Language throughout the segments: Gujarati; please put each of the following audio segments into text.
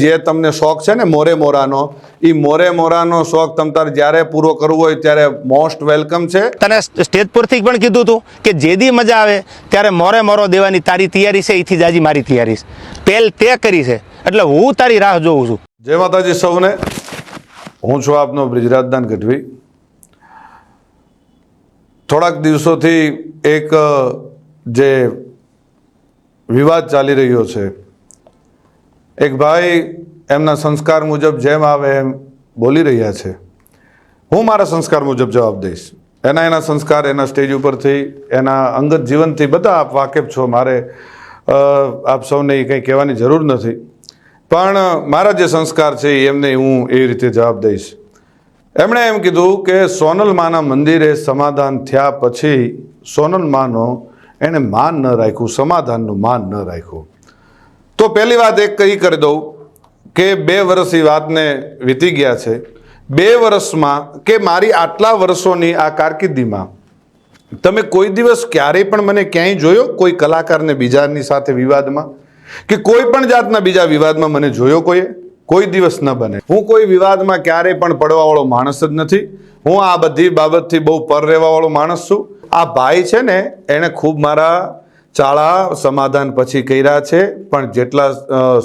જે તમને શોખ છે ને મોરે મોરાનો એ મોરે મોરાનો શોખ તમ તારે જ્યારે પૂરો કરવો હોય ત્યારે મોસ્ટ વેલકમ છે. તને સ્ટેજ પરથી પણ કીધું હતું કે જે દી મજા આવે ત્યારે મોરે મોરો દેવાની તારી તૈયારી છે એથી જાજી મારી તૈયારી છે. પહેલ તે કરી છે એટલે હું તારી રાહ જોઉં છું. જય માતાજી સૌને. હું છું આપનો બ્રિજરાજદાન ગઢવી. થોડાક દિવસોથી એક જે વિવાદ ચાલી રહ્યો છે એક ભાઈ એમના સંસ્કાર મુજબ જેમ આવે એમ બોલી રહ્યા છે. હું મારા સંસ્કાર મુજબ જવાબ દઈશ. એના એના સંસ્કાર એના સ્ટેજ ઉપરથી, એના અંગત જીવનથી બધા આપ વાકેફ છો. મારે આપ સૌને એ કંઈ કહેવાની જરૂર નથી. પણ મારા જે સંસ્કાર છે એમને હું એ રીતે જવાબ દઈશ. એમણે એમ કીધું કે સોનલ માના મંદિરે સમાધાન થયા પછી સોનલ માનો એણે માન ન રાખ્યું, સમાધાનનું માન ન રાખ્યું. તો પહેલી વાત એક કહી કરી દઉં કે બે વર્ષ એ વાતને વીતી ગયા છે. બે વર્ષમાં કે મારી આટલા વર્ષોની આ કારકિર્દીમાં તમે કોઈ દિવસ ક્યારેય પણ મને ક્યાંય જોયો? કોઈ કલાકારને બીજાની સાથે વિવાદમાં? કે કોઈ પણ જાતના બીજા વિવાદમાં મને જોયો કોઈએ? કોઈ દિવસ ન બને. હું કોઈ વિવાદમાં ક્યારેય પણ પડવાવાળો માણસ જ નથી. હું આ બધી બાબતથી બહુ પર રહેવાવાળો માણસ છું. આ ભાઈ છે ને, એણે ખૂબ મારા ચાળા સમાધાન પછી કર્યા છે, પણ જેટલા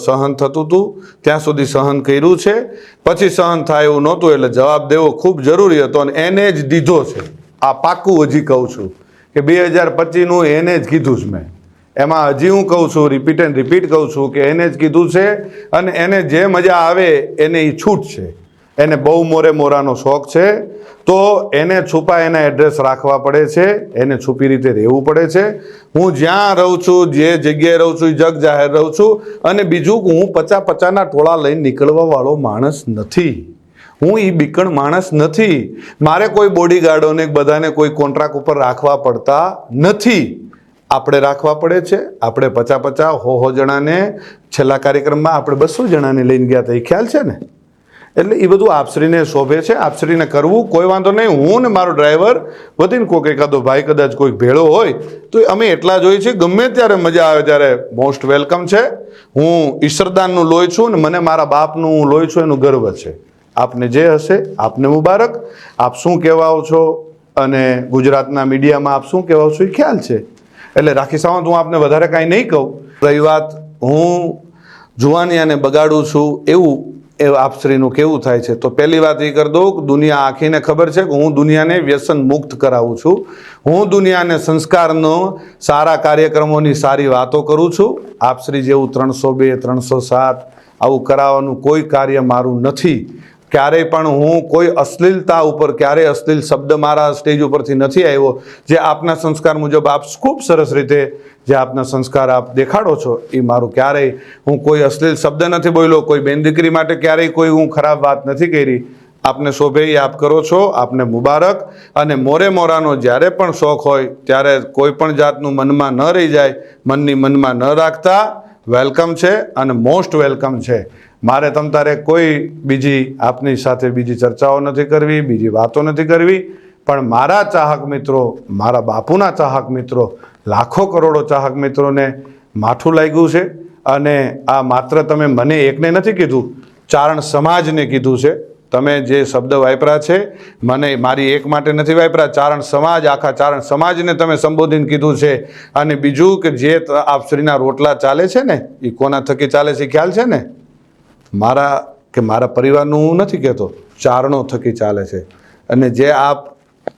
સહન થતું હતું ત્યાં સુધી સહન કર્યું છે. પછી સહન થાય એવું નહોતું, એટલે જવાબ દેવો ખૂબ જરૂરી હતો અને એને જ દીધો છે. આ પાક્કું હજી કહું છું કે બે હજાર પચીસનું એને જ કીધું છે મેં. એમાં હજી હું કહું છું રિપીટ એન્ડ રિપીટ કહું છું કે એને જ કીધું છે અને એને જે મજા આવે, એને એ છૂટ છે. એને બહુ મોરે મોરાનો શોખ છે. તો એને છુપા એના એડ્રેસ રાખવા પડે છે. એને છુપી રીતે રહેવું પડે છે. હું જ્યાં રહું છું, જે જગ્યાએ રહું છું, જગ જાહેર રહું છું, અને બીજું હું પચા પચાના ટોળા લઈને નીકળવા વાળો માણસ નથી. હું એ બીકણ માણસ નથી. મારે કોઈ બોડીગાર્ડોને બધાને કોઈ કોન્ટ્રાક્ટ ઉપર રાખવા પડતા નથી. આપણે રાખવા પડે છે. આપણે પચા પચા હો હો જણાને છેલ્લા કાર્યક્રમમાં આપણે બસો જણાને લઈને ગયા હતા. એ ખ્યાલ છે ને? એટલે એ બધું આપશ્રીને શોભે છે, આપશ્રીને કરવું, કોઈ વાંધો નહીં. હું ને મારો ડ્રાઈવર વધીને કોઈક એકાદો ભાઈ કદાચ કોઈક ભેળો હોય, તો અમે એટલા જ હોઈએ છીએ, ગમે ત્યારે મજા આવે ત્યારે મોસ્ટ વેલકમ છે. હું ઈશ્વરદાનનું લોહી છું ને મને મારા બાપનું હું લોહી છું, એનું ગર્વ છે. આપને જે હશે, આપને મુબારક. આપ શું કહેવાઓ છો? અને ગુજરાતના મીડિયામાં આપ શું કહેવાઓ છો? એ ખ્યાલ છે. એટલે રાખી સાવંત, હું આપને વધારે કાંઈ નહીં કહું. રહી વાત, હું જુવાનિયાને બગાડું છું એવું એ આપશ્રીનું કેવું થાય છે? તો પહેલી વાત એ કરી દઉં દુનિયા આખીને ખબર છે કે હું દુનિયાને વ્યસન મુક્ત કરાવું છું. હું દુનિયાને સંસ્કારનો સારા કાર્યક્રમોની સારી વાતો કરું છું. આપશ્રી જેવું ત્રણસો બે, ત્રણસો સાત આવું કરાવવાનું કોઈ કાર્ય મારું નથી. ક્યારેય પણ હું કોઈ અશ્લીલતા ઉપર, ક્યારેય અશ્લીલ શબ્દ મારા સ્ટેજ ઉપરથી નથી આવ્યો, જે આપના સંસ્કાર મુજબ આપ ખૂબ સરસ રીતે, જે આપના સંસ્કાર આપ દેખાડો છો, એ મારું ક્યારેય હું કોઈ અશ્લીલ શબ્દ નથી બોલ્યો, કોઈ બેન દીકરી માટે ક્યારેય કોઈ હું ખરાબ વાત નથી કરી. આપને શોભે આપ કરો છો, આપને મુબારક. અને મોરે મોરાનો જ્યારે પણ શોખ હોય, ત્યારે કોઈ પણ જાતનું મનમાં ન રહી જાય, મનની મનમાં ન રાખતા, વેલકમ છે અને મોસ્ટ વેલકમ છે. મારે તમ તારે કોઈ બીજી આપની સાથે બીજી ચર્ચાઓ નથી કરવી, બીજી વાતો નથી કરવી, પણ મારા ચાહક મિત્રો, મારા બાપુના ચાહક મિત્રો, લાખો કરોડો ચાહક મિત્રોને માઠું લાગ્યું છે અને આ માત્ર તમે મને એકને નથી કીધું, ચારણ સમાજને કીધું છે. તમે જે શબ્દ વાપરા છે, મને મારી એક માટે નથી વાપરા ચારણ સમાજ, આખા ચારણ સમાજને તમે સંબોધીને કીધું છે. અને બીજું કે જે આપશ્રીના રોટલા ચાલે છે ને એ કોના થકી ચાલે છે ખ્યાલ છે ને? મારા કે મારા પરિવારનું હું નથી કહેતો, ચારણો થકી ચાલે છે. અને જે આપ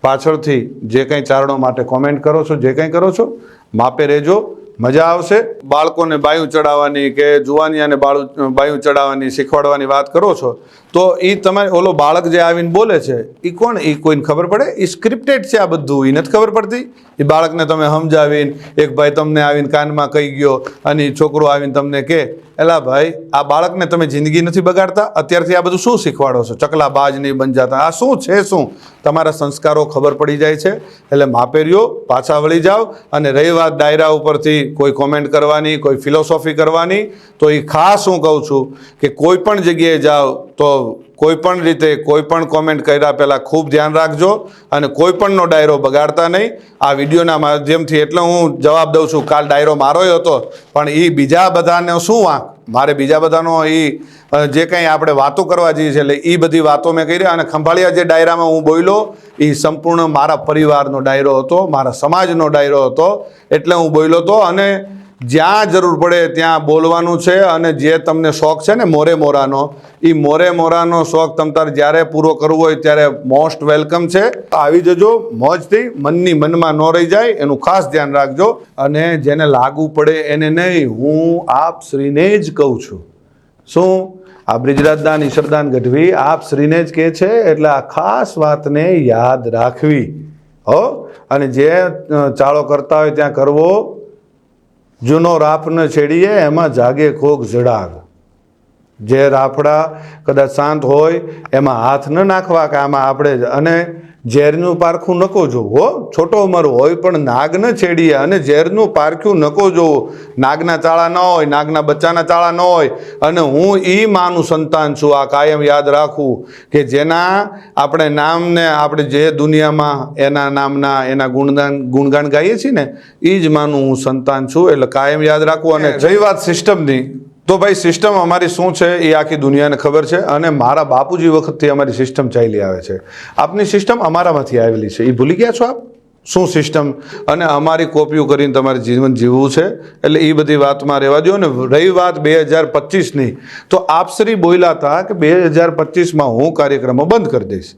પાછળથી જે કંઈ ચારણો માટે કોમેન્ટ કરો છો, જે કંઈ કરો છો, માપે રહેજો, મજા આવશે. બાળકોને બાયું ચડાવવાની કે જુવાનિયાને બાળું, બાયું ચડાવવાની, શીખવાડવાની વાત કરો છો તો એ તમારે ઓલો બાળક જે આવીને બોલે છે એ કોણ? એ કોઈને ખબર પડે? એ સ્ક્રિપ્ટેડ છે આ બધું એ નથી ખબર પડતી? એ બાળકને તમે સમજાવીને એક ભાઈ તમને આવીને કાનમાં કહી ગયો અને છોકરો આવીને તમને કહે, એલા ભાઈ, આ બાળકને તમે જિંદગી નથી બગાડતા? અત્યારથી આ બધું શું શીખવાડો છો? ચકલા બાજ નહીં બન જતા. આ શું છે શું? તમારા સંસ્કારો ખબર પડી જાય છે. એટલે માપેરીઓ પાછા વળી જાઓ અને રહી વાત ડાયરા ઉપરથી. કોઈ કોમેન્ટ કરવાની, કોઈ ફિલોસોફી કરવાની. તો એ ખાસ હું કહું છું કે કોઈ પણ જગ્યાએ જાઓ તો કોઈ પણ રીતે કોઈ પણ કોમેન્ટ કર્યા પહેલાં ખૂબ ધ્યાન રાખજો અને કોઈ પણનો ડાયરો બગાડતા નહીં. આ વિડીયોના માધ્યમથી એટલે હું જવાબ દઉં છું, કાલ ડાયરો મારોય હતો, પણ એ બીજા બધાને શું વાંક? મારે બીજા બધાનો એ જે કંઈ આપણે વાતો કરવા જઈએ છીએ એટલે એ બધી વાતો મેં કરી અને ખંભાળિયા જે ડાયરામાં હું બોલ્યો એ સંપૂર્ણ મારા પરિવારનો ડાયરો હતો, મારા સમાજનો ડાયરો હતો, એટલે હું બોલ્યો હતો અને જ્યાં જરૂર પડે ત્યાં બોલવાનું છે અને જે તમને શોખ છે ને મોરે મોરાનો એ મોરે મોરાનો શોખ તમ તારે જ્યારે પૂરો કરવો હોય ત્યારે મોસ્ટ વેલકમ છે. આવી જજો, મોજથી મનની મનમાં ન રહી જાય, એનું ખાસ ધ્યાન રાખજો અને જેને લાગુ પડે એને નહીં, હું આપ શ્રીને જ કહું છું. શું? આ બ્રિજરાજદાન ઈશ્વરદાન ગઢવી આપ શ્રીને જ કહે છે, એટલે આ ખાસ વાતને યાદ રાખવી. હો? અને જે ચાળો કરતા હોય ત્યાં કરવો જૂનો રાફ ન છેડીએ, એમાં જાગે કોક જડાગ જે રાફડા કદાચ શાંત હોય, એમાં હાથ ન નાખવા કે આમાં આપણે અને ઝેરનું પારખું નકો જોવો હો. છોટો ઉંમર હોય પણ નાગ ન છેડીએ અને ઝેરનું પારખ્યું નકો જોવો. નાગના ચાળા ન હોય નાગના બચ્ચાના ચાળા ન હોય. અને હું એ માનું સંતાન છું આ કાયમ યાદ રાખું કે જેના આપણે નામને આપણે જે દુનિયામાં એના નામના એના ગુણગાન ગુણગાન ગાઈએ છીએ ને એ જ માનું હું સંતાન છું. એટલે કાયમ યાદ રાખવું અને રહી વાત સિસ્ટમની. તો ભાઈ સિસ્ટમ અમારી શું છે એ આખી દુનિયાને ખબર છે અને મારા બાપુજી વખતથી અમારી સિસ્ટમ ચાલી આવે છે. આપની સિસ્ટમ અમારામાંથી આવેલી છે. એ ભૂલી ગયા છો આપ? શું સિસ્ટમ અને અમારી કોપીઓ કરીને તમારે જીવન જીવવું છે? એટલે એ બધી વાતમાં રહેવા દો ને, રહી વાત બે હજાર પચીસની. તો આપશ્રી બોલ્યા હતા કે બે હજાર પચીસમાં હું કાર્યક્રમો બંધ કરી દઈશ.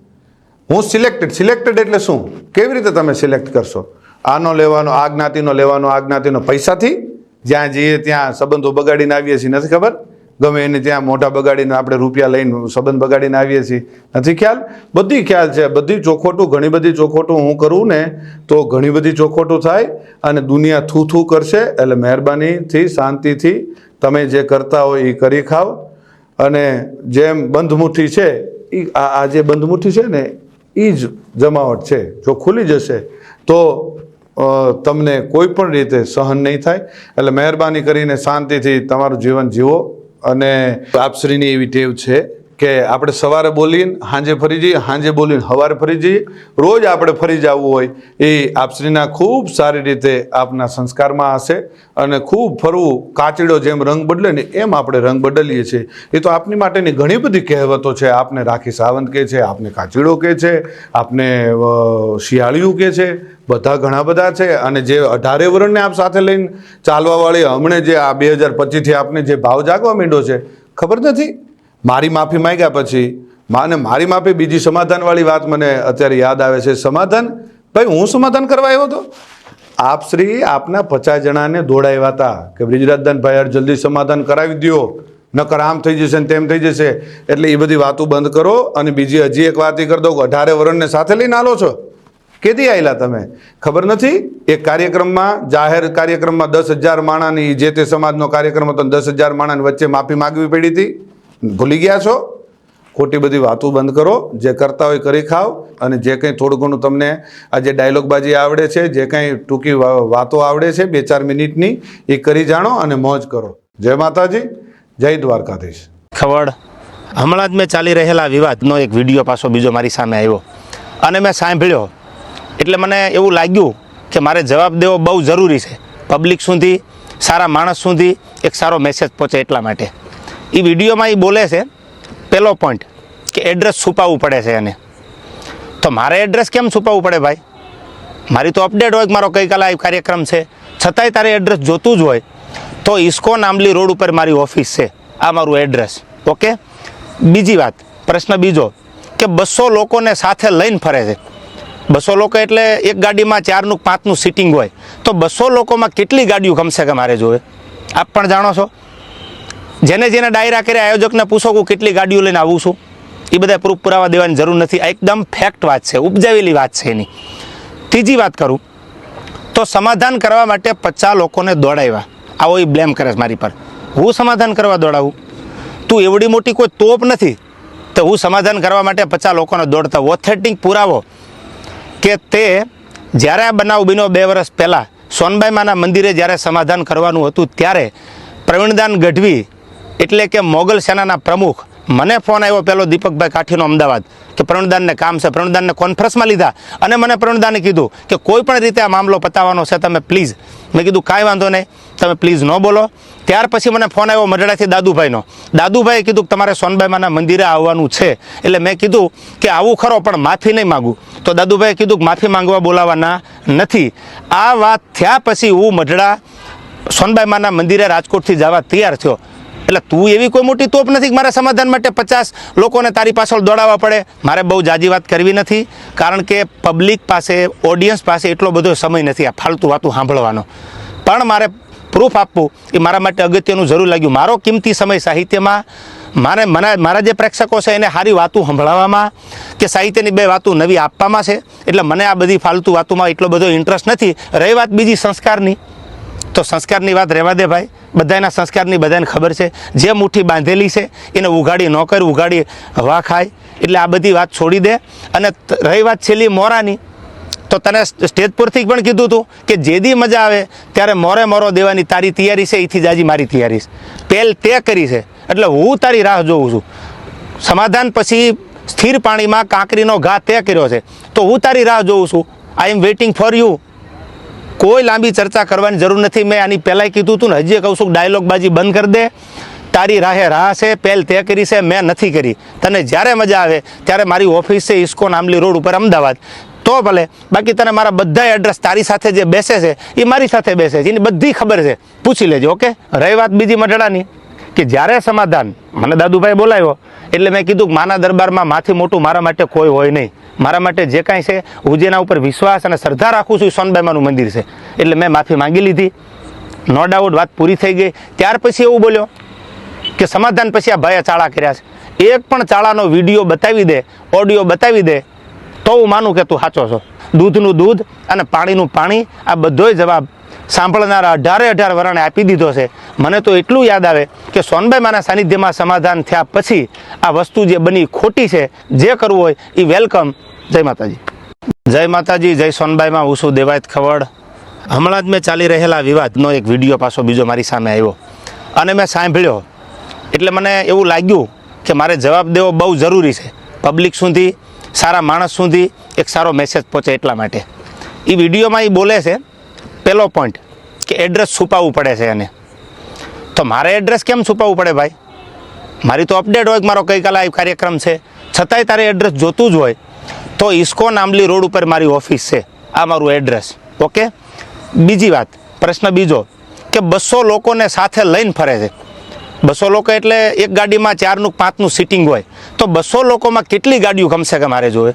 હું સિલેક્ટેડ સિલેક્ટેડ એટલે શું? કેવી રીતે તમે સિલેક્ટ કરશો? આનો લેવાનો, આ જ્ઞાતિનો લેવાનો, આ જ્ઞાતિનો પૈસાથી? જ્યાં જઈએ ત્યાં સંબંધો બગાડીને આવીએ છીએ. નથી ખબર? ગમે એને ત્યાં મોઢા બગાડીને આપણે રૂપિયા લઈને સંબંધ બગાડીને આવીએ છીએ. નથી ખ્યાલ? બધી ખ્યાલ છે. બધી ચોખોટું ઘણી બધી ચોખોટું હું કરું ને તો ઘણી બધી ચોખોટું થાય અને દુનિયા થૂ થૂ કરશે. એટલે મહેરબાનીથી, શાંતિથી તમે જે કરતા હોય એ કરી ખાઓ અને જેમ બંધમુઠ્ઠી છે એ આ જે બંધમુઠ્ઠી છે ને એ જ જમાવટ છે. જો ખુલી જશે, તો તમને કોઈ પણ રીતે સહન નહીં થાય. એટલે મહેરબાની કરીને શાંતિથી તમારું જીવન જીવો અને આપશ્રીની એવી ટેવ છે. કે આપણે સવારે બોલીને સાંજે ફરી જઈએ સાંજે બોલીને સવારે ફરી જઈએ. રોજ આપણે ફરી જવું હોય એ આપશ્રીના ખૂબ સારી રીતે આપના સંસ્કારમાં હશે અને ખૂબ ફરવું કાચડો જેમ રંગ બદલે ને એમ આપણે રંગ બદલીએ છીએ. એ તો આપની માટેની ઘણી બધી કહેવતો છે. આપને રાખી સાવંત કહે છે, આપને કાચીડો કહે છે, આપને શિયાળિયું કહે છે, બધા ઘણા બધા છે અને જે અઢારે વર્ણને આપ સાથે લઈને ચાલવાવાળી હમણે જે આ બે હજાર પચીસથી આપને જે ભાવ જાગવા માંડ્યો છે, ખબર નથી? મારી માફી માંગ્યા પછી માને મારી માફી બીજી સમાધાનવાળી વાત મને અત્યારે યાદ આવે છે. સમાધાન? ભાઈ, હું સમાધાન કરવા આવ્યો હતો? આપ શ્રી આપના પચાસ જણાને દોડાવ્યા હતા કે બ્રિજરાજદાનભાઈ યાર જલ્દી સમાધાન કરાવી દ્યો. નકર આમ થઈ જશે ને તેમ થઈ જશે. એટલે એ બધી વાતો બંધ કરો અને બીજી હજી એક વાત એ કરી દો કે અઢારે વરણને સાથે લઈને આલો છો. કેદી આવેલા તમે? ખબર નથી? એક કાર્યક્રમમાં, જાહેર કાર્યક્રમમાં દસ હજાર માણાની જે તે સમાજનો કાર્યક્રમ હતો દસ હજાર માણાની વચ્ચે માફી માગવી પડી હતી. ભૂલી ગયા છો? ખોટી બધી વાતો બંધ કરો. જે કરતા હોય કરી ખાઓ. અને જે કંઈ થોડું ઘણું તમને આ જે ડાયલોગબાજી આવડે છે, જે કંઈ ટૂંકી વાતો આવડે છે, બે ચાર મિનિટની, એ કરી જાણો અને મોજ કરો. જય માતાજી. જય દ્વારકાધીશ. ખવડ હમણાં જ મેં ચાલી રહેલા વિવાદનો એક વીડિયો પાછો બીજો મારી સામે આવ્યો. અને મેં સાંભળ્યો. એટલે મને એવું લાગ્યું કે મારે જવાબ દેવો બહુ જરૂરી છે. પબ્લિક સુધી, સારા માણસ સુધી એક સારો મેસેજ પહોંચે એટલા માટે. એ વિડીયોમાં એ બોલે છે પહેલો પોઈન્ટ કે એડ્રેસ છુપાવવું પડે છે એને. તો મારે એડ્રેસ કેમ છુપાવવું પડે ભાઈ? મારી તો અપડેટ હોય કે મારો ગઈકાલે આ કાર્યક્રમ છે? છતાંય તારે એડ્રેસ જોતું જ હોય, તો ઇસ્કોન આંબલી રોડ ઉપર મારી ઓફિસ છે, આ મારું એડ્રેસ ઓકે બીજી વાત, પ્રશ્ન બીજો, કે બસો લોકોને સાથે લઈને ફરે છે. બસો લોકો એટલે એક ગાડીમાં ચારનું પાંચનું સિટિંગ હોય. તો બસો લોકોમાં કેટલી ગાડીઓ કમસે કમ મારે જોવે? આપ પણ જાણો છો? જેને જેને ડાયરા કર્યા, આયોજકને પૂછો કે કેટલી ગાડીઓ લઈને આવું છું. એ બધા પ્રૂફ પુરાવા દેવાની જરૂર નથી. આ એકદમ ફેક્ટ વાત છે, ઉપજાવેલી વાત છે એની. ત્રીજી વાત કરું, તો સમાધાન કરવા માટે પચાસ લોકોને દોડાવ્યા. આવો એ બ્લેમ કરે છે મારી પર. હું સમાધાન કરવા દોડાવું? તું એવડી મોટી કોઈ તોપ નથી, તો હું સમાધાન કરવા માટે પચાસ લોકોને દોડતા ઓથેન્ટિક પુરાવો કે તે જ્યારે આ બનાવ બન્યો બે વર્ષ પહેલાં સોનબાઈમાના મંદિરે જ્યારે સમાધાન કરવાનું હતું, ત્યારે પ્રવીણદાન ગઢવી એટલે કે મોગલ સેનાના પ્રમુખ. મને ફોન આવ્યો પેલો દીપકભાઈ કાઠીનો અમદાવાદ કે પ્રણદાનને કામ છે, પ્રણદાનને કોન્ફરન્સમાં લીધા. અને મને પ્રણદાને કીધું કે કોઈ પણ રીતે આ મામલો પતાવવાનો છે તમે પ્લીઝ મેં કીધું, કાંઈ વાંધો નહીં, તમે પ્લીઝ ન બોલો. ત્યાર પછી મને ફોન આવ્યો મઢડાથી દાદુભાઈનો. દાદુભાઈએ કીધું કે તમારે સોનબાઈમાના મંદિરે આવવાનું છે. એટલે મેં કીધું કે આવું ખરો, પણ માફી નહીં માગું. તો દાદુભાઈએ કીધું કે માફી માંગવા બોલાવાના નથી. આ વાત થયા પછી હું મઢડા સોનબાઈમાના મંદિરે રાજકોટથી જવા તૈયાર થયો. એટલે તું એવી કોઈ મોટી તોપ નથી કે મારા સમાધાન માટે પચાસ લોકોને તારી પાછળ દોડાવવા પડે. મારે બહુ જાજી વાત કરવી નથી, કારણ કે પબ્લિક પાસે ઓડિયન્સ પાસે એટલો બધો સમય નથી આ ફાલતુ વાતું સાંભળવાનો. પણ મારે પ્રૂફ આપવું એ મારા માટે અગત્યનું જરૂર લાગ્યું. મારો કિંમતી સમય સાહિત્યમાં, મારે મને મારા જે પ્રેક્ષકો છે એને સારી વાતું સંભળાવવામાં કે સાહિત્યની બે વાતો નવી આપવામાં છે. એટલે મને આ બધી ફાલતુ વાતોમાં એટલો બધો ઇન્ટરેસ્ટ નથી. રહી વાત બીજી સંસ્કારની. તો સંસ્કારની વાત રહેવા દે ભાઈ. બધાના સંસ્કારની બધાને ખબર છે. જે મુઠ્ઠી બાંધેલી છે, એને ઉઘાડી ન કર, ઉઘાડી હવા ખાય. એટલે આ બધી વાત છોડી દે. અને રહી વાત છેલ્લી મોરાની. તો તને સ્ટેજ પરથી પણ કીધું હતું કે જે દી મજા આવે, ત્યારે મોરે મોરો દેવાની તારી તૈયારી છે એથી જાજી મારી તૈયારી છે. પહેલ તે કરી છે. એટલે હું તારી રાહ જોઉં છું. સમાધાન પછી સ્થિર પાણીમાં કાંકરીનો ઘા તે કર્યો છે. તો હું તારી રાહ જોઉં છું. I am waiting for you કોઈ લાંબી ચર્ચા કરવાની જરૂર નથી. મેં આની પહેલાંય કીધું હતું ને, હજી કહું છું ડાયલોગ બાજી બંધ કરી દે. તારી રાહે રાહ છે, પહેલ તે કરી છે, મેં નથી કરી. તને જ્યારે મજા આવે, ત્યારે મારી ઓફિસ છે ઇસ્કોન આંબલી રોડ ઉપર, અમદાવાદ. તો ભલે, બાકી તને મારા બધા એડ્રેસ તારી સાથે જે બેસે છે એ મારી સાથે બેસે છે, એની બધી ખબર છે. પૂછી લેજો, ઓકે? રહી વાત બીજી મઢડાની. કે જ્યારે સમાધાન, મને દાદુભાઈ બોલાવ્યો, એટલે મેં કીધું કે માના દરબારમાં માથી મોટું મારા માટે કોઈ હોય નહીં. મારા માટે જે કાંઈ છે, હું જેના ઉપર વિશ્વાસ અને શ્રદ્ધા રાખું છું સોનબાઈમાનું મંદિર છે. એટલે મેં માફી માંગી લીધી. નો ડાઉટ વાત પૂરી થઈ ગઈ. ત્યાર પછી એવું બોલ્યો કે સમાધાન પછી આ ભાઈએ ચાળા કર્યા છે. એક પણ ચાળાનો વીડિયો બતાવી દે, ઓડિયો બતાવી દે, તો હું માનું કે તું સાચો છો. દૂધનું દૂધ અને પાણીનું પાણી, આ બધોય જવાબ સાંભળનારા અઢારે અઢાર વરણે આપી દીધો છે. મને તો એટલું યાદ આવે કે સોનબાઈ માના સાનિધ્યમાં સમાધાન થયા પછી આ વસ્તુ જે બની ખોટી છે, જે કરવું હોય એ વેલકમ. જય માતાજી. જય માતાજી, જય સોનબાઈમાં હું છું દેવાયત ખવડ. હમણાં જ મેં ચાલી રહેલા વિવાદનો એક વીડિયો પાછો બીજો મારી સામે આવ્યો. અને મેં સાંભળ્યો. એટલે મને એવું લાગ્યું કે મારે જવાબ દેવો બહુ જરૂરી છે. પબ્લિક સુધી, સારા માણસ સુધી એક સારો મેસેજ પહોંચે એટલા માટે. એ વિડીયોમાં એ બોલે છે પહેલો પોઈન્ટ કે એડ્રેસ છુપાવવું પડે છે એને. તો મારે એડ્રેસ કેમ છુપાવવું પડે ભાઈ? મારી તો અપડેટ હોય કે મારો ગઈકાલે આ કાર્યક્રમ છે. છતાંય તારે એડ્રેસ જોતું જ હોય, તો ઇસ્કોન આંબલી રોડ ઉપર મારી ઓફિસ છે. આ મારું એડ્રેસ ઓકે બીજી વાત, પ્રશ્ન બીજો, કે બસો લોકોને સાથે લઈને ફરે છે. બસો લોકો એટલે એક ગાડીમાં ચારનું પાંચનું સિટિંગ હોય. તો બસો લોકોમાં કેટલી ગાડીઓ ગમશે કે મારે જોવે?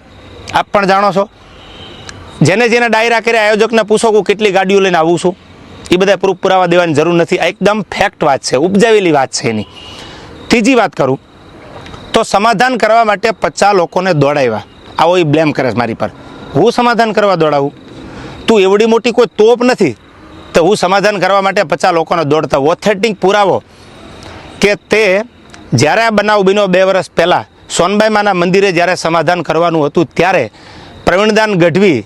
આપ પણ જાણો છો? જેને જેને ડાયરા કર્યા આયોજકને પૂછો કે કેટલી ગાડીઓ લઈને આવું છું, એ બધા પ્રૂફ પુરાવા દેવાની જરૂર નથી. આ એકદમ ફેક્ટ વાત છે, ઉપજાવેલી વાત છે એની. ત્રીજી વાત કરું, તો સમાધાન કરવા માટે પચાસ લોકોને દોડાવ્યા. આવો એ બ્લેમ કરે મારી પર. હું સમાધાન કરવા દોડાવું? તું એવડી મોટી કોઈ તોપ નથી, તો હું સમાધાન કરવા માટે પચાસ લોકોને દોડતા ઓથેન્ટિક પુરાવો કે તે જ્યારે આ બનાવ બીનો બે વર્ષ પહેલાં સોનબાઈમાના મંદિરે જ્યારે સમાધાન કરવાનું હતું, ત્યારે પ્રવીણદાન ગઢવી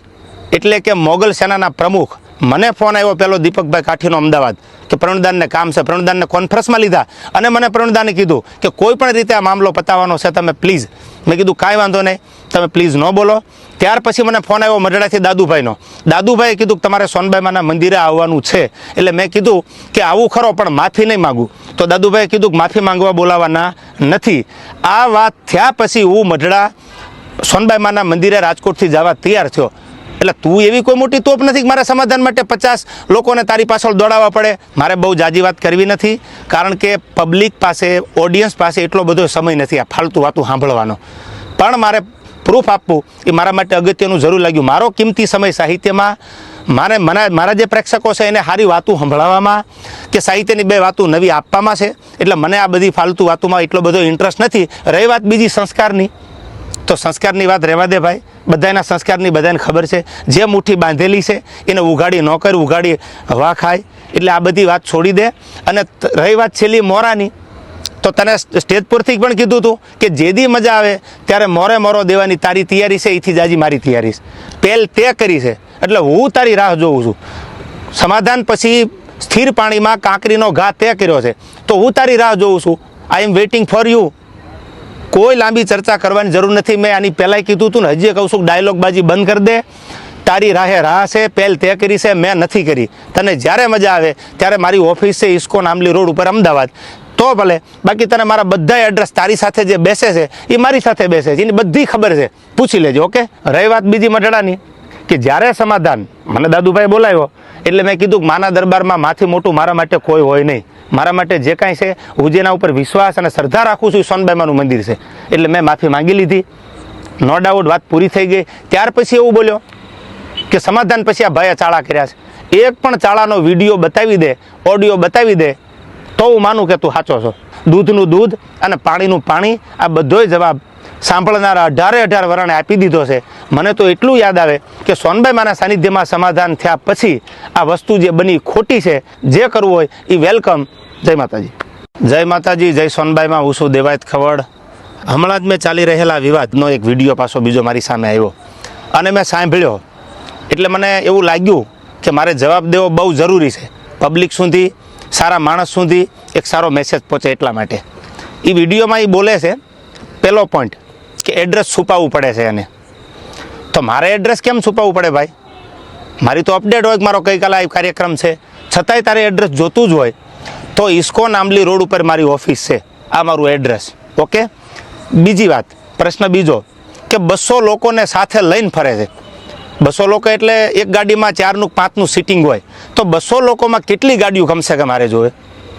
એટલે કે મોગલ સેનાના પ્રમુખ. મને ફોન આવ્યો પેલો દીપકભાઈ કાઠીનો અમદાવાદ કે પ્રણદાનને કામ છે, પ્રણદાનને કોન્ફરન્સમાં લીધા. અને મને પ્રણદાને કીધું કે કોઈ પણ રીતે આ મામલો પતાવવાનો છે, તમે પ્લીઝ મેં કીધું, કાંઈ વાંધો નહીં, તમે પ્લીઝ ન બોલો. ત્યાર પછી મને ફોન આવ્યો મઢડાથી દાદુભાઈનો. દાદુભાઈએ કીધું કે તમારે સોનબાઈમાના મંદિરે આવવાનું છે. એટલે મેં કીધું કે આવું ખરો, પણ માફી નહીં માગું. તો દાદુભાઈએ કીધું કે માફી માંગવા બોલાવાના નથી. આ વાત થયા પછી હું મઢડા સોનબાઈમાના મંદિરે રાજકોટથી જવા તૈયાર થયો. એટલે તું એવી કોઈ મોટી તોપ નથી કે મારા સમાધાન માટે પચાસ લોકોને તારી પાછળ દોડાવવા પડે. મારે બહુ જાજી વાત કરવી નથી, કારણ કે પબ્લિક પાસે ઓડિયન્સ પાસે એટલો બધો સમય નથી આ ફાલતુ વાતું સાંભળવાનો. પણ મારે પ્રૂફ આપવું એ મારા માટે અગત્યનું જરૂર લાગ્યું. મારો કિંમતી સમય સાહિત્યમાં, મારે મને, મારા જે પ્રેક્ષકો છે એને સારી વાતો સંભળાવવામાં કે સાહિત્યની બે વાતો નવી આપવામાં છે. એટલે મને આ બધી ફાલતુ વાતોમાં એટલો બધો ઇન્ટરેસ્ટ નથી. રહી વાત બીજી સંસ્કારની. તો સંસ્કારની વાત રહેવા દે ભાઈ. બધાના સંસ્કારની બધાને ખબર છે. જે મુઠ્ઠી બાંધેલી છે, એને ઉઘાડી કરી, ઉઘાડી હવા ખાય. એટલે આ બધી વાત છોડી દે. અને રહી વાત છેલ્લી મોરાની. તો તને સ્ટેજ પરથી પણ કીધું હતું કે જે દી મજા આવે, ત્યારે મોરે મોરો દેવાની તારી તૈયારી છે એથી જાજી મારી તૈયારી છે. પહેલ તે કરી છે. એટલે હું તારી રાહ જોઉં છું. સમાધાન પછી સ્થિર પાણીમાં કાંકરીનો ઘા તે કર્યો છે. તો હું તારી રાહ જોઉં છું. I am waiting for you કોઈ લાંબી ચર્ચા કરવાની જરૂર નથી. મેં આની પહેલાંય કીધું હતું ને, હજી કહું છું ડાયલોગબાજી બંધ કરી દે. તારી રાહે રાહ છે, પહેલ તે કરી છે, મેં નથી કરી. તને જ્યારે મજા આવે ત્યારે મારી ઓફિસ છે ઇસ્કોન આંબલી રોડ ઉપર અમદાવાદ. તો ભલે, બાકી તને મારા બધા એડ્રેસ તારી સાથે જે બેસે છે એ મારી સાથે બેસે છે, એની બધી ખબર છે. પૂછી લેજો, ઓકે? રહી વાત બીજી મઢડાની, કે જ્યારે સમાધાન, મને દાદુભાઈ બોલાવ્યો એટલે મેં કીધું માના દરબારમાં માથી મોટું મારા માટે કોઈ હોય નહીં. મારા માટે જે કાંઈ છે, હું જેના ઉપર વિશ્વાસ અને શ્રદ્ધા રાખું છું સોનબાઈમાનું મંદિર છે. એટલે મેં માફી માંગી લીધી. નો ડાઉટ વાત પૂરી થઈ ગઈ. ત્યાર પછી એવું બોલ્યો કે સમાધાન પછી આ ભાઈએ ચાળા કર્યા છે. એક પણ ચાળાનો વીડિયો બતાવી દે, ઓડિયો બતાવી દે, તો હું માનું કે તું સાચો છો. દૂધનું દૂધ અને પાણીનું પાણી આ બધોય જવાબ સાંભળનારા અઢારે અઢાર વરણે આપી દીધો છે. મને તો એટલું યાદ આવે કે સોનબાઈ માના સાનિધ્યમાં સમાધાન થયા પછી આ વસ્તુ જે બની ખોટી છે, જે કરવું હોય એ વેલકમ જય માતાજી. જય માતાજી, જય સોનબાઈમાં હું છું દેવાયત ખવડ. હમણાં જ મેં ચાલી રહેલા વિવાદનો એક વીડિયો પાછો બીજો મારી સામે આવ્યો. અને મેં સાંભળ્યો. એટલે મને એવું લાગ્યું કે મારે જવાબ દેવો બહુ જરૂરી છે. પબ્લિક સુધી, સારા માણસ સુધી એક સારો મેસેજ પહોંચે એટલા માટે. એ વિડીયોમાં એ બોલે છે પહેલો પોઈન્ટ કે એડ્રેસ છુપાવવું પડે છે એને. તો મારે એડ્રેસ કેમ છુપાવવું પડે ભાઈ? મારી તો અપડેટ હોય કે મારો ગઈકાલે આ કાર્યક્રમ છે. છતાંય તારે એડ્રેસ જોતું જ હોય. તો ઇસ્કોન આંબલી રોડ ઉપર મારી ઓફિસ છે. આ મારું એડ્રેસ. ઓકે? બીજી વાત, પ્રશ્ન બીજો, કે બસો લોકોને સાથે લઈને ફરે છે. બસો લોકો એટલે એક ગાડીમાં ચારનું પાંચનું સિટિંગ હોય. તો બસો લોકોમાં કેટલી ગાડીઓ કમસે કમ મારે જોવે?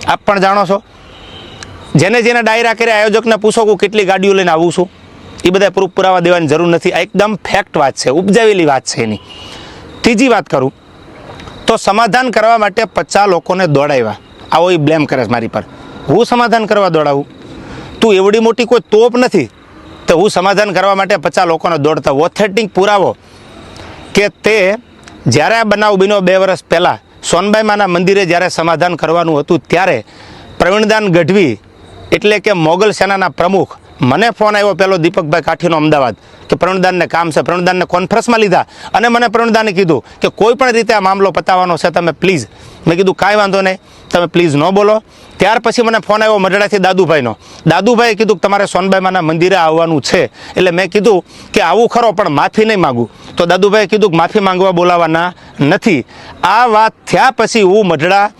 આપ પણ જાણો છો. જેને જેને ડાયરા કર્યા, આયોજકને પૂછો કે કેટલી ગાડીઓ લઈને આવું છું. એ બધા પ્રૂફ પુરાવા દેવાની જરૂર નથી. આ એકદમ ફેક્ટ વાત છે. ઉપજાવેલી વાત છે એની. ત્રીજી વાત કરું. તો સમાધાન કરવા માટે પચાસ લોકોને દોડાવ્યા. આવો એ બ્લેમ કરે મારી પર. હું સમાધાન કરવા દોડાવું? તું એવડી મોટી કોઈ તોપ નથી? તો હું સમાધાન કરવા માટે પચાસ લોકોને દોડતા ઓથેન્ટિક પુરાવો. કે તે જ્યારે આ બનાવ બીનો બે વર્ષ પહેલાં, સોનબાઈ માના મંદિરે જ્યારે સમાધાન કરવાનું હતું, ત્યારે પ્રવીણદાન ગઢવી એટલે કે મોગલ સેનાના પ્રમુખ મને ફોન આવ્યો પેલો દીપકભાઈ કાઠીનો અમદાવાદ કે પ્રવીણદાનને કામ છે પ્રવીણદાનને કોન્ફરન્સમાં લીધા. અને મને પ્રવીણદાને કીધું કે કોઈ પણ રીતે આ મામલો પતાવવાનો છે, તમે પ્લીઝ મેં કીધું, કાંઈ વાંધો નહીં, તમે પ્લીઝ ન બોલો. ત્યાર પછી મને ફોન આવ્યો મઢડાથી દાદુભાઈનો. દાદુભાઈએ કીધું કે તમારે સોનબાઈમાના મંદિરે આવવાનું છે. એટલે મેં કીધું કે આવું ખરો, પણ માફી નહીં માગું. તો દાદુભાઈએ કીધું કે માફી માંગવા બોલાવાના નથી. આ વાત થયા પછી હું મઢડા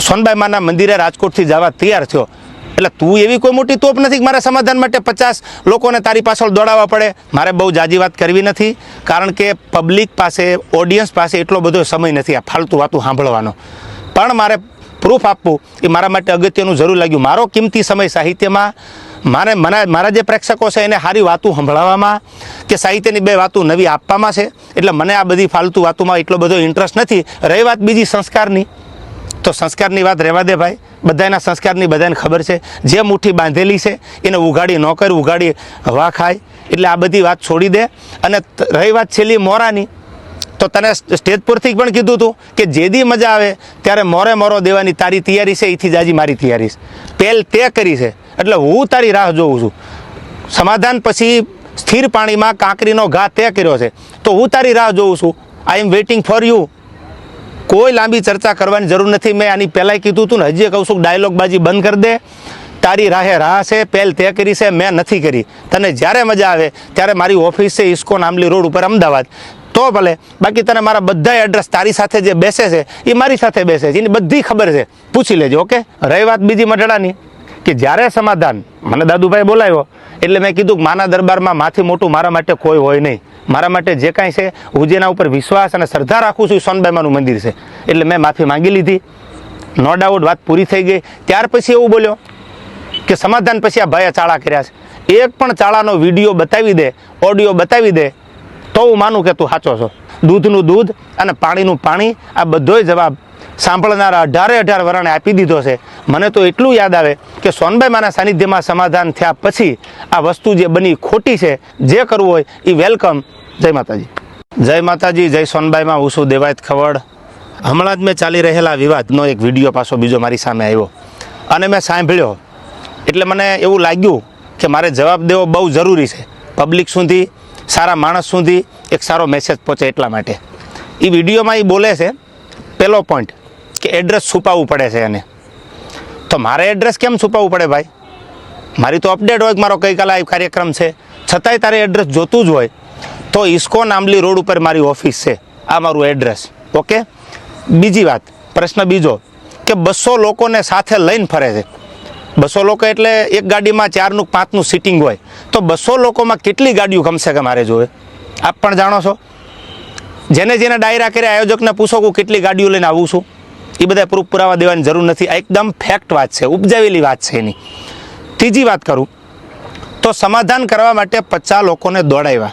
સોનબાઈમાના મંદિરે રાજકોટથી જવા તૈયાર થયો. એટલે તું એવી કોઈ મોટી તોપ નથી કે મારે સમાધાન માટે પચાસ લોકોને તારી પાછળ દોડાવવા પડે? મારે બહુ જાજી વાત કરવી નથી, કારણ કે પબ્લિક પાસે ઓડિયન્સ પાસે એટલો બધો સમય નથી આ ફાલતુ વાતું સાંભળવાનો. પણ મારે પ્રૂફ આપવું એ મારા માટે અગત્યનું જરૂર લાગ્યું. મારો કિંમતી સમય સાહિત્યમાં, મારે મને, મારા જે પ્રેક્ષકો છે એને સારી વાતું સંભળાવવામાં કે સાહિત્યની બે વાતો નવી આપવામાં છે. એટલે મને આ બધી ફાલતુ વાતોમાં એટલો બધો ઇન્ટરેસ્ટ નથી. રહી વાત બીજી સંસ્કારની. તો સંસ્કારની વાત રહેવા દે ભાઈ. બધાના સંસ્કારની બધાને ખબર છે. જે મુઠ્ઠી બાંધેલી છે, એને ઉઘાડી કરી, ઉઘાડી હવા ખાય. એટલે આ બધી વાત છોડી દે. અને રહી વાત છેલ્લી મોરાની. તો તને સ્ટેજ પરથી પણ કીધું હતું કે જે દી મજા આવે, ત્યારે મોરે મોરો દેવાની તારી તૈયારી છે એથી જાજી મારી તૈયારી છે. પહેલ તે કરી છે. એટલે હું તારી રાહ જોઉં છું. સમાધાન પછી સ્થિર પાણીમાં કાંકરીનો ઘા તે કર્યો છે. તો હું તારી રાહ જોઉં છું. I am waiting for you કોઈ લાંબી ચર્ચા કરવાની જરૂર નથી. મેં આની પહેલાંય કીધું હતું ને, હજી કહું છું ડાયલોગબાજી બંધ કરી દે. તારી રાહે રાહ છે, પહેલ તે કરી છે, મેં નથી કરી. તને જ્યારે મજા આવે ત્યારે મારી ઓફિસ છે ઇસ્કોન આંબલી રોડ ઉપર, અમદાવાદ. તો ભલે, બાકી તને મારા બધા એડ્રેસ તારી સાથે જે બેસે છે એ મારી સાથે બેસે છે, એની બધી ખબર છે. પૂછી લેજો, ઓકે? રહી વાત બીજી મઢડાની, કે જ્યારે સમાધાન, મને દાદુભાઈ બોલાવ્યો, એટલે મેં કીધું કે માના દરબારમાં માથી મોટું મારા માટે કોઈ હોય નહીં. મારા માટે જે કાંઈ છે, હું જેના ઉપર વિશ્વાસ અને શ્રદ્ધા રાખું છું સોનબાઈમાનું મંદિર છે. એટલે મેં માફી માંગી લીધી. નો ડાઉટ વાત પૂરી થઈ ગઈ. ત્યાર પછી એવું બોલ્યો કે સમાધાન પછી આ ભાઈએ ચાળા કર્યા છે. એક પણ ચાળાનો વીડિયો બતાવી દે, ઓડિયો બતાવી દે, તો હું માનું કે તું સાચો છો. દૂધનું દૂધ અને પાણીનું પાણી, આ બધોય જવાબ સાંભળનારા અઢારે અઢાર વરણે આપી દીધો છે. મને તો એટલું યાદ આવે કે સોનબાઈ માના સાનિધ્યમાં સમાધાન થયા પછી આ વસ્તુ જે બની, ખોટી છે, જે કરવું હોય એ વેલકમ જય માતાજી. જય માતાજી, જય સોનબાઈમાં હું છું દેવાયત ખવડ. હમણાં જ મેં ચાલી રહેલા વિવાદનો એક વીડિયો પાછો બીજો મારી સામે આવ્યો. અને મેં સાંભળ્યો. એટલે મને એવું લાગ્યું કે મારે જવાબ દેવો બહુ જરૂરી છે. પબ્લિક સુધી, સારા માણસ સુધી એક સારો મેસેજ પહોંચે એટલા માટે. એ વિડીયોમાં એ બોલે છે પહેલો પોઈન્ટ કે એડ્રેસ છુપાવવું પડે છે એને. તો મારે એડ્રેસ કેમ છુપાવવું પડે ભાઈ? મારી તો અપડેટ હોય કે મારો ગઈકાલે આ કાર્યક્રમ છે. છતાંય તારે એડ્રેસ જોતું જ હોય. તો ઇસ્કોન આંબલી રોડ ઉપર મારી ઓફિસ છે. આ મારું એડ્રેસ. ઓકે? બીજી વાત, પ્રશ્ન બીજો, કે બસો લોકોને સાથે લઈને ફરે છે. બસો લોકો એટલે એક ગાડીમાં ચારનું પાંચનું સિટિંગ હોય. તો બસો લોકોમાં કેટલી ગાડીઓ કમસે કમ મારે જોવે? આપ પણ જાણો છો. જેને જેને ડાયરા કર્યા, આયોજકને પૂછો કે કેટલી ગાડીઓ લઈને આવું છું. એ બધા પ્રૂફ પુરાવા દેવાની જરૂર નથી. આ એકદમ ફેક્ટ વાત છે. ઉપજાવેલી વાત છે એની. ત્રીજી વાત કરું. તો સમાધાન કરવા માટે પચાસ લોકોને દોડાવ્યા.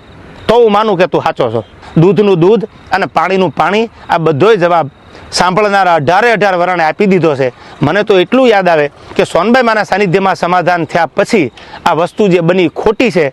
તો હું માનું કે તું સાચો છો. દૂધનું દૂધ અને પાણીનું પાણી આ બધોય જવાબ સાંભળનારા અઢારે અઢાર વરણે આપી દીધો છે. મને તો એટલું યાદ આવે કે સોનબાઈ માના સાનિધ્યમાં સમાધાન થયા પછી આ વસ્તુ જે બની ખોટી છે